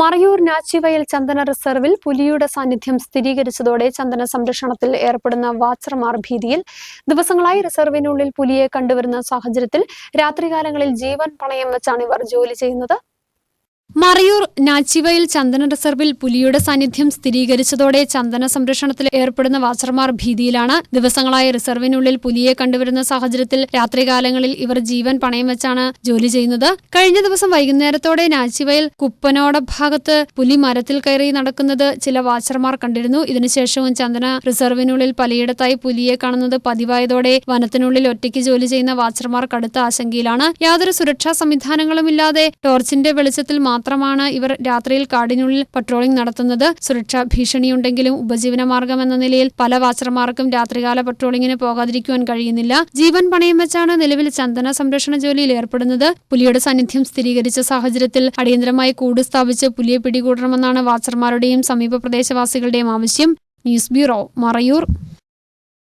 മറയൂർ നാച്ചിവയൽ ചന്ദന റിസർവിൽ പുലിയുടെ സാന്നിധ്യം സ്ഥിരീകരിച്ചതോടെ ചന്ദന സംരക്ഷണത്തിൽ ഏർപ്പെടുന്ന വാച്ചർമാർ ഭീതിയിൽ ദിവസങ്ങളായി റിസർവിനുള്ളിൽ പുലിയെ കണ്ടുവരുന്ന സാഹചര്യത്തിൽ രാത്രികാലങ്ങളിൽ ജീവൻ പണയം വെച്ചാണ് ഇവർ ജോലി ചെയ്യുന്നത്. മറയൂർ നാച്ചിവയൽ ചന്ദന റിസർവിൽ പുലിയുടെ സാന്നിധ്യം സ്ഥിരീകരിച്ചതോടെ ചന്ദന സംരക്ഷണത്തിൽ ഏർപ്പെടുന്ന വാച്ചർമാർ ഭീതിയിലാണ്. ദിവസങ്ങളായി റിസർവിനുള്ളിൽ പുലിയെ കണ്ടുവരുന്ന സാഹചര്യത്തിൽ രാത്രികാലങ്ങളിൽ ഇവർ ജീവൻ പണയം വെച്ചാണ് ജോലി ചെയ്യുന്നത്. കഴിഞ്ഞ ദിവസം വൈകുന്നേരത്തോടെ നാച്ചിവയിൽ കുപ്പനോട ഭാഗത്ത് പുലി മരത്തിൽ കയറി നടക്കുന്നത് ചില വാച്ചർമാർ കണ്ടിരുന്നു. ഇതിനുശേഷവും ചന്ദന റിസർവിനുള്ളിൽ പലയിടത്തായി പുലിയെ കാണുന്നത് പതിവായതോടെ വനത്തിനുള്ളിൽ ഒറ്റയ്ക്ക് ജോലി ചെയ്യുന്ന വാച്ചർമാർ കടുത്ത ആശങ്കയിലാണ്. യാതൊരു സുരക്ഷാ സംവിധാനങ്ങളുമില്ലാതെ ടോർച്ചിന്റെ വെളിച്ചത്തിൽ മാത്രമാണ് ഇവർ രാത്രിയിൽ കാടിനുള്ളിൽ പട്രോളിംഗ് നടത്തുന്നത് സുരക്ഷാ ഭീഷണിയുണ്ടെങ്കിലും ഉപജീവന മാർഗം എന്ന നിലയിൽ പല വാച്ചർമാർക്കും രാത്രികാല പട്രോളിംഗിന് പോകാതിരിക്കുവാൻ കഴിയുന്നില്ല. ജീവൻ പണയം വെച്ചാണ് നിലവിൽ ചന്ദന സംരക്ഷണ ജോലിയിൽ ഏർപ്പെടുന്നത്. പുലിയുടെ സാന്നിധ്യം സ്ഥിരീകരിച്ച സാഹചര്യത്തിൽ അടിയന്തരമായി കൂട് സ്ഥാപിച്ച് പുലിയെ പിടികൂടണമെന്നാണ് വാച്ചർമാരുടെയും സമീപ പ്രദേശവാസികളുടെയും ആവശ്യം. News bureau Marayur.